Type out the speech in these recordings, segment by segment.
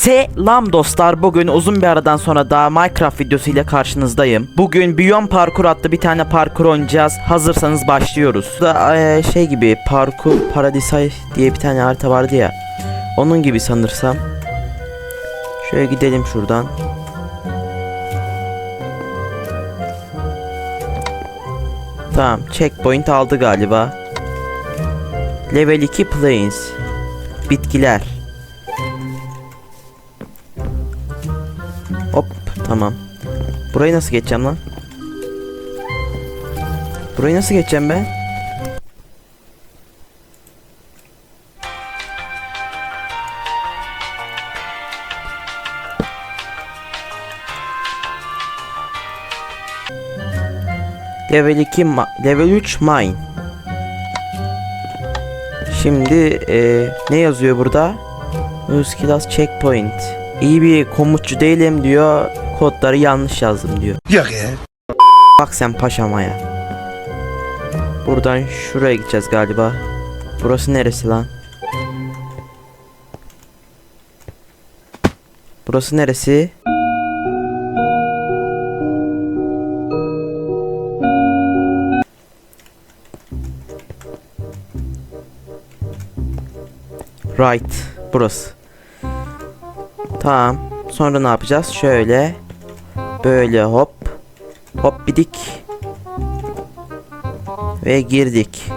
Selam dostlar. Bugün uzun bir aradan sonra daha Minecraft videosu ile karşınızdayım. Bugün Beyond Parkur adlı bir tane parkur oynayacağız. Hazırsanız başlıyoruz. Bu da eee, şey gibi Parkur Paradise diye bir tane harita vardı ya. Onun gibi sanırsam. Şöyle gidelim şuradan. Tamam, checkpoint aldı galiba. Level 2 plains. Bitkiler. Tamam. Burayı nasıl geçeceğim lan? Burayı nasıl geçeceğim ben? Level 2 ma- level 3 mine. Şimdi eee, ne yazıyor burada? Class checkpoint. İyi bir komutçu değilim diyor. Kodları yanlış yazdım diyor. Yok ya. Bak sen paşamaya. Buradan şuraya gideceğiz galiba. Burası neresi lan? Burası neresi? Right. Burası. Tamam. Sonra ne yapacağız? Şöyle. Böyle hop. Hop bidik. Ve girdik.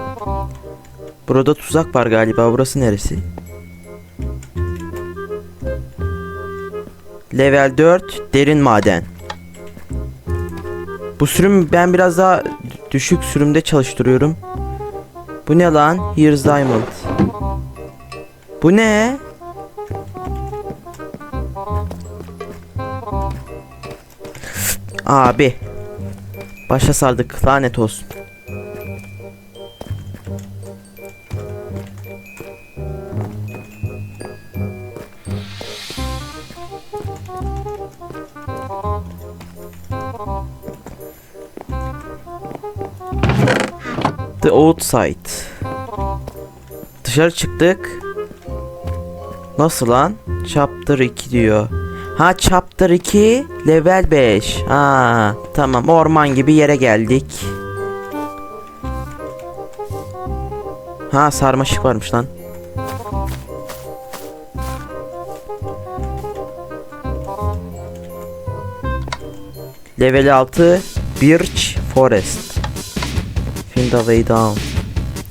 Burada tuzak var galiba. Burası neresi? Level 4 derin maden. Bu sürüm ben biraz daha düşük sürümde çalıştırıyorum. Bu ne lan? Here's diamond. Bu ne? Abi. Başa sardık lanet olsun. The outside. Dışarı çıktık. Nasıl lan? Chapter 2 diyor. Ha chapter 2 level 5. Ha tamam orman gibi yere geldik. Ha sarmaşık varmış lan. Level 6 Birch Forest. Find a way down.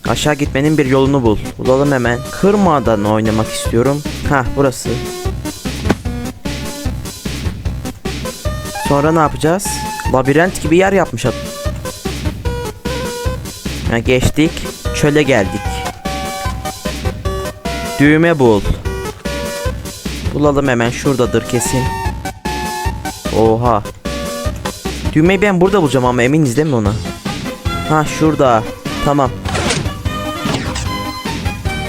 Aşağı gitmenin bir yolunu bul. Bulalım hemen. Kırmadan oynamak istiyorum. Ha burası. Sonra ne yapacağız? Labirent gibi yer yapmış adam. Ha, geçtik. Çöle geldik. Düğme bul. Bulalım hemen şuradadır kesin. Oha. Düğmeyi ben burada bulacağım ama eminiz değil mi ona? Ha şurada. Tamam.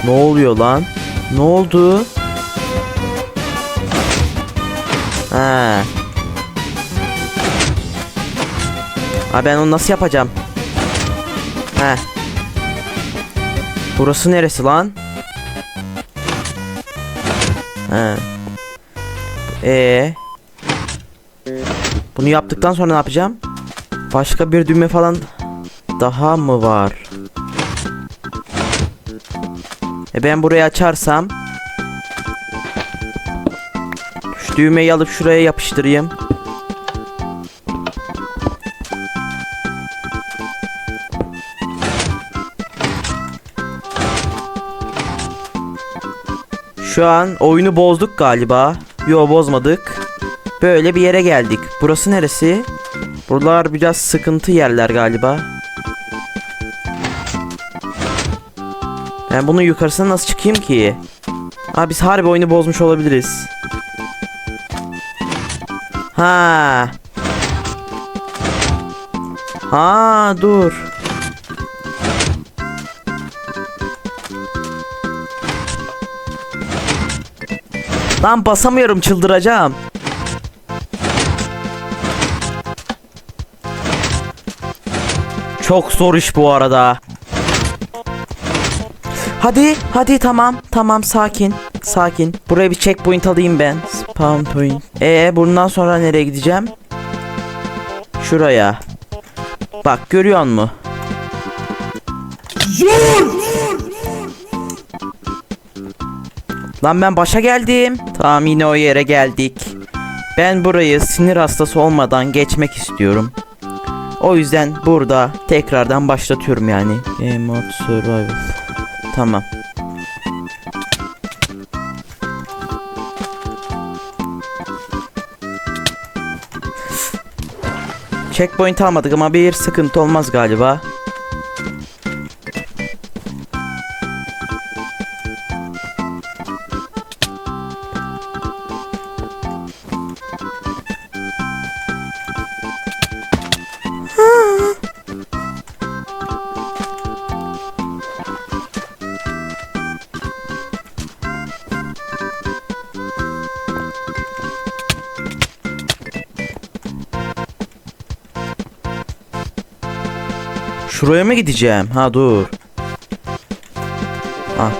Ne oluyor lan? Ne oldu? Ha. Ha ben onu nasıl yapacağım? He. Burası neresi lan? He. Ee. Bunu yaptıktan sonra ne yapacağım? Başka bir düğme falan daha mı var? E ben burayı açarsam şu düğmeyi alıp şuraya yapıştırayım. Şu an oyunu bozduk galiba. Yo bozmadık. Böyle bir yere geldik. Burası neresi? Buralar biraz sıkıntı yerler galiba. Ben bunun yukarısına nasıl çıkayım ki? Ha biz harbi oyunu bozmuş olabiliriz. Ha. Ha dur. Lan basamıyorum çıldıracağım. Çok zor iş bu arada. Hadi, hadi tamam, tamam sakin. sakin. Buraya bir checkpoint alayım ben. Spawn point. Ee bundan sonra nereye gideceğim? Şuraya. Bak görüyor musun? Lan ben başa geldim. Tamam yine o yere geldik. Ben burayı sinir hastası olmadan geçmek istiyorum. O yüzden burada tekrardan başlatıyorum yani. Game mode survival. Tamam. Checkpoint almadık ama bir sıkıntı olmaz galiba. Şuraya mı gideceğim? Ha dur. Ha.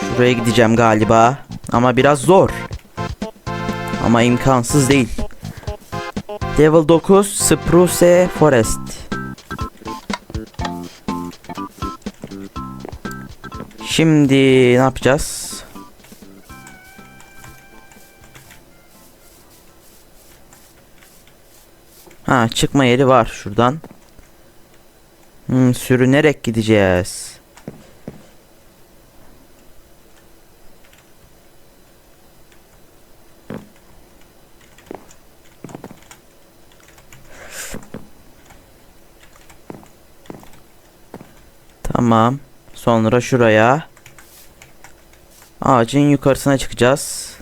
Şuraya gideceğim galiba. Ama biraz zor. Ama imkansız değil. Level 9 Spruce Forest. Şimdi ne yapacağız? Ha çıkma yeri var şuradan. Hmm, sürünerek gideceğiz. Tamam. Sonra şuraya. Ağacın yukarısına çıkacağız.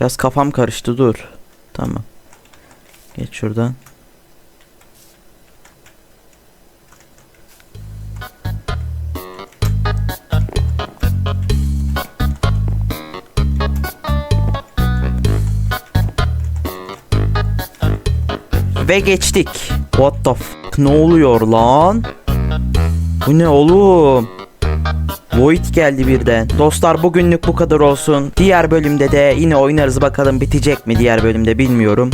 Biraz kafam karıştı dur. Tamam. Geç şuradan. Ve geçtik. What the f ne oluyor lan? Bu ne oğlum? Void geldi birden. Dostlar bugünlük bu kadar olsun. Diğer bölümde de yine oynarız bakalım bitecek mi diğer bölümde bilmiyorum.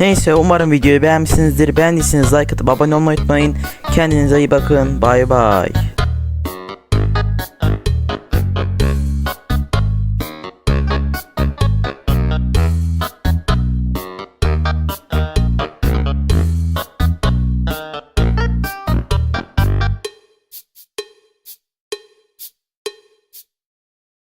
Neyse umarım videoyu beğenmişsinizdir. Beğendiyseniz like atıp abone olmayı unutmayın. Kendinize iyi bakın. Bay bay.